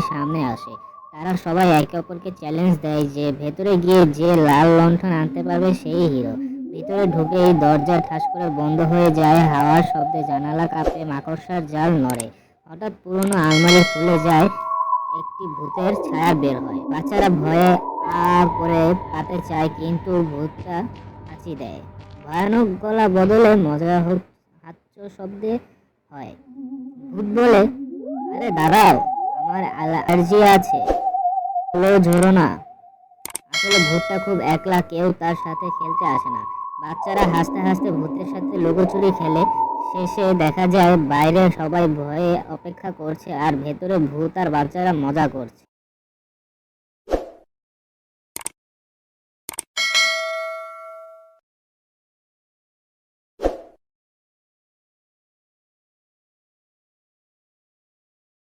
সামনে আসে। তারা সবাই একে অপরকে চ্যালেঞ্জ দেয় যে ভেতরে গিয়ে যে লাল লণ্ঠন আনতে পারবে সেই হিরো ভিতরে ঢুকেই দরজা ঠাস করে বন্ধ হয়ে যায়, হাওয়ার শব্দে জানালা কাঁপে, মাকড়সার জাল নড়ে। হঠাৎ পুরনো আলমারি খুলে যায়, একটি ভূতের ছায়া বের হয়। বাচ্চারা ভয়ে আ করে পাতে চায়, কিন্তু ভূতটা হাঁচি দেয়। ভয়ানক গলা বদলে মজা হোক শব্দে হয়। ভূত বলে, আরে দাঁড়াও আমার অ্যালার্জি আছে। হলো ঝোরো না। আসলে ভূতটা খুব একলা, কেউ তার সাথে খেলতে আসে না। বাচ্চারা হাসতে হাসতে ভূতের সাথে লুকোচুরি খেলে। শেষে দেখা যায় বাইরে সবাই ভয়ে অপেক্ষা করছে আর ভেতরে ভূত আর বাচ্চারা মজা করছে।